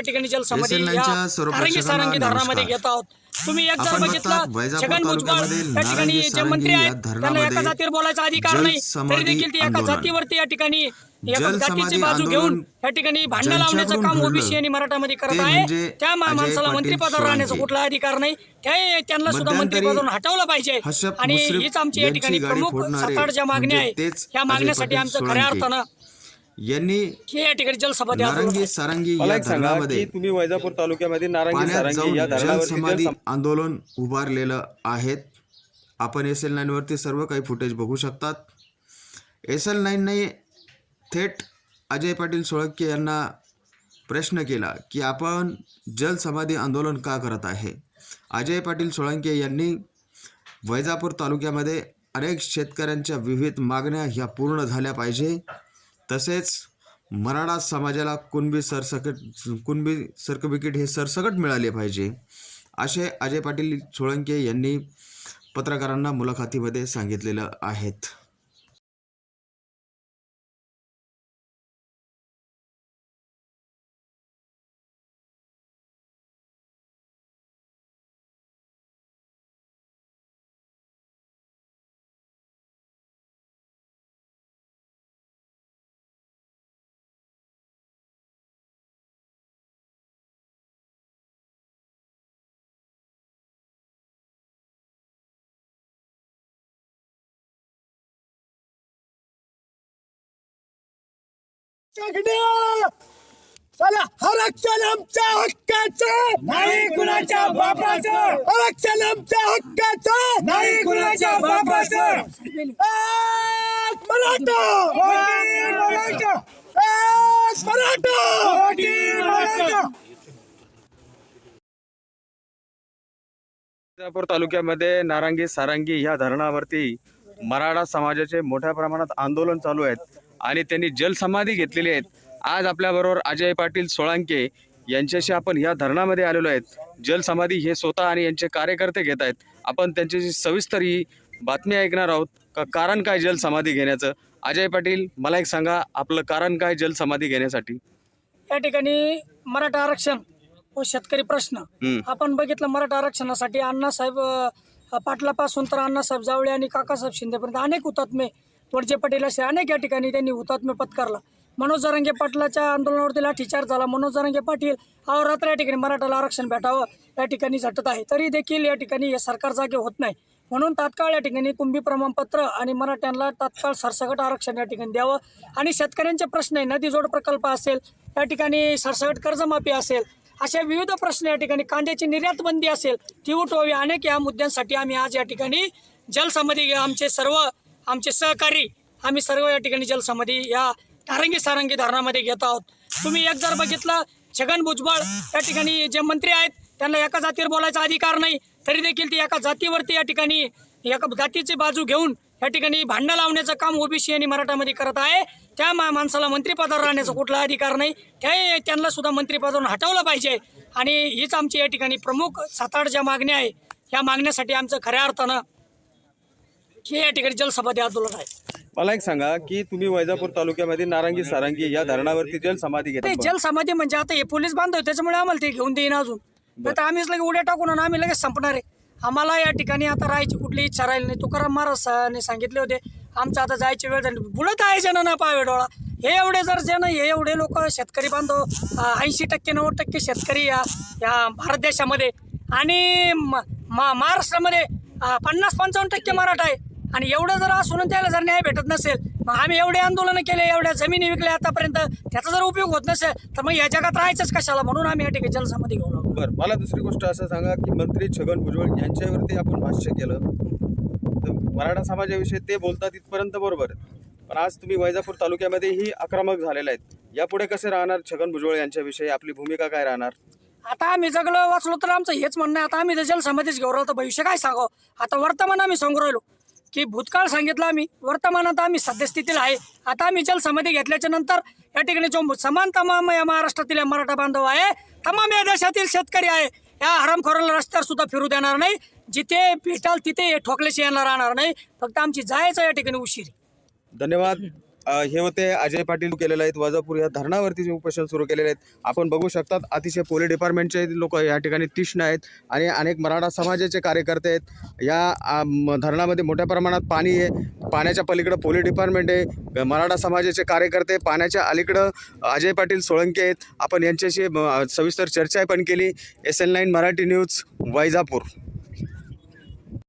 या ठिकाणी जलसमाधी या प्रेक्षकांना सारंगी धरणामध्ये. घेत आहोत तुम्ही एक जर बघितलं छगन भुजबळ या ठिकाणी जे सारंगी मंत्री आहेत त्यांना एका जातीवर बोलायचा अधिकार नाही तरी देखील ते एका. जातीवरती या ठिकाणी जातीची बाजू घेऊन या ठिकाणी भांडण लावण्याचं काम ओबीसी आणि मराठामध्ये करत आहे म्हणजे त्या माणसाला मंत्रिपदावर राहण्याचा. कुठला अधिकार नाही त्या त्यांना सुद्धा मंत्रिपदावरून हटवलं पाहिजे आणि हीच आमची या ठिकाणी प्रमुख ज्या मागण्या म्हणजे आहेत तेच या मागण्यासाठी आमचं खऱ्या. अर्थानं यांनी या ठिकाणी नारंगी. सारंगी मला या एक सांगा धरणामध्ये की तुम्ही वैजापूर तालुक्यामध्ये नारंगी पाण्यात सारंगी जाऊन धरणावरती जलसमाधी जल आंदोलन उभारलेलं आहेत. आपण एस एल नाईनवरती सर्व काही फुटेज बघू शकतात. एस एल नाईनने थेट अजय पाटील सोळंके यांना प्रश्न केला की आपण जलसमाधी आंदोलन का करत आहे? अजय पाटील सोळंके यांनी वैजापूर तालुक्यामध्ये अनेक शेतकऱ्यांच्या विविध मागण्या ह्या पूर्ण झाल्या पाहिजे. तसेच मराठा समाजाला कुणबी सरसकट कुणबी सर्टिफिकेट हे सरसकट मिळाले पाहिजे असे अजय पाटील सोळंके यांनी पत्रकारांना मुलाखतीमध्ये सांगितलेलं आहेत. चला आरक्षण आमच्या हक्काचं! नाही कुणाच्या बापाचं! आरक्षण आमच्या हक्काचं! नाही कुणाच्या बापाचं! एक मराठा! मराठा! एक मराठा! वैजापूर तालुक्यामध्ये नारंगी सारंगी या धरणावरती मराठा समाजाचे मोठ्या प्रमाणात आंदोलन चालू आहेत. आणि त्यांनी जलसमाधी घेतलेली आहेत. आज आपल्याबरोबर अजय पाटील सोळांके यांच्याशी आपण या धरणामध्ये आलेलो आहेत. जलसमाधी हे स्वतः आणि यांचे कार्यकर्ते घेत आहेत. आपण त्यांच्याशी सविस्तर ही बातमी ऐकणार आहोत. का कारण काय जलसमाधी घेण्याचं? अजय पाटील मला एक सांगा आपलं कारण काय जलसमाधी घेण्यासाठी? या ठिकाणी मराठा आरक्षण व शेतकरी प्रश्न. आपण बघितलं मराठा आरक्षणासाठी अण्णासाहेब पाटलापासून तर अण्णासाहेब जावळे आणि काकासाहेब शिंदेपर्यंत अनेक हुतात्मे वडजे पटेल असे अनेक या ठिकाणी त्यांनी हुतात्म्य पत्कारला मनोज जरांगे पाटलाच्या आंदोलनावरती लाठीचार झाला. मनोज जरांगे पाटील अहोरात्र या ठिकाणी मराठाला आरक्षण भेटावं या ठिकाणी झटत आहे. तरी देखील या ठिकाणी हे सरकार जागे होत नाही. म्हणून तात्काळ या ठिकाणी कुंभी प्रमाणपत्र आणि मराठ्यांना तात्काळ सरसकट आरक्षण या ठिकाणी द्यावं. आणि शेतकऱ्यांचे प्रश्न आहे नदी जोड प्रकल्प असेल या ठिकाणी सरसकट कर्जमाफी असेल अशा विविध प्रश्न या ठिकाणी कांद्याची निर्यात बंदी असेल ती उठवावी. अनेक या मुद्द्यांसाठी आम्ही आज या ठिकाणी जलसमाधी आमचे सर्व आमचे सहकारी आम्ही सर्व या ठिकाणी जलसमाधी या तारंगी सारंगी धरणामध्ये घेत आहोत. तुम्ही एक जर बघितलं छगन भुजबळ या ठिकाणी जे मंत्री आहेत त्यांना एका जातीवर बोलायचा अधिकार नाही तरी देखील ते एका जातीवरती या ठिकाणी एका जातीची बाजू घेऊन या ठिकाणी भांडणं लावण्याचं काम ओबीसी आणि मराठामध्ये करत आहे. त्या मा माणसाला मंत्रिपदावर राहण्याचा कुठला अधिकार नाही. त्या त्यांना सुद्धा मंत्रिपदावरून हटवलं पाहिजे. आणि हीच आमची या ठिकाणी प्रमुख सात आठ ज्या मागण्या आहे. या मागण्यासाठी आमचं खऱ्या अर्थानं हे या ठिकाणी जलसमाधी आंदोलन आहे. मला एक सांगा की तुम्ही वैजापूर तालुक्यामध्ये नारंगी सारंगी या धरणावरती जलसमाधी ते घेता जलसमाधी म्हणजे आता हे पोलीस बांधव त्याच्यामुळे आम्हाला ते घेऊन देईन अजून. नाही तर आम्हीच लगे उड्या टाकून आणि आम्ही लगेच संपणार आहे. आम्हाला या ठिकाणी आता राहायची कुठली इच्छा राहिली नाही. तुकाराम महाराजांनी सांगितले होते आमचं आता जायची वेळ झाली. बुडत आहे जण ना पावे डोळा. हे एवढे जर जण हे एवढे लोक शेतकरी बांधव ऐंशी टक्के नव्वद टक्के शेतकरी या या भारत देशामध्ये आणि म- मा- महाराष्ट्रामध्ये अं, पन्नास पंचावन्न टक्के मराठा आहे. आणि एवढं जर असून त्याला जर न्याय भेटत नसेल मग आम्ही एवढे आंदोलनं केले एवढ्या जमिनी विकल्या आतापर्यंत त्याचा जर उपयोग होत नसेल तर मग या जगात राहायचंच कशाला? म्हणून आम्ही या ठिकाणी जलसमाधी घेऊन आलो. बरं मला दुसरी गोष्ट असं सांगा की मंत्री छगन भुजबळ यांच्यावरती आपण भाष्य केलं. तर मराठा समाजाविषयी ते बोलतात इथपर्यंत बरोबर. पण आज तुम्ही वैजापूर तालुक्यामध्येही आक्रमक झालेला आहेत. यापुढे कसे राहणार छगन भुजबळ यांच्याविषयी? आपली भूमिका काय राहणार? आता आम्ही जगलो वाचलो तर आमचं हेच म्हणणं आहे. आता आम्ही जर जलसमाधीच घेऊन राहिलो तर भविष्य काय सांगावं? आता वर्तमान आम्ही सांगू राहिलो. की भूतकाळ सांगितला आम्ही. वर्तमानात आम्ही सद्यस्थितीला आहे. आता आम्ही जलसमाधी घेतल्याच्या नंतर या ठिकाणी जो समान तमाम या महाराष्ट्रातील या मराठा बांधव आहे तमाम या देशातील शेतकरी आहे. या हरामखोराला रस्त्यावर सुद्धा फिरू देणार नाही. जिथे भेटाल तिथे ठोकल्याशी येणार राहणार नाही. फक्त आमची जायचं या ठिकाणी उशीर. धन्यवाद. हे होते अजय पाटील केलेले आहेत. वजापूर या धरणावरती जे उपोषण सुरू केलेले आहेत. आपण बघू शकतात अतिशय पोलीस डिपार्टमेंटचे लोक या ठिकाणी तीक्ष्ण आहेत आणि अनेक मराठा समाजाचे कार्यकर्ते आहेत. या धरणामध्ये मोठ्या प्रमाणात पाणी आहे. पाण्याच्या पलीकडं पोलीस डिपार्टमेंट आहे. मराठा समाजाचे कार्यकर्ते पाण्याच्या अलीकडं अजय पाटील सोळंके आहेत. आपण यांच्याशी सविस्तर चर्चा पण केली. S L nine Marathi news Vaijapur.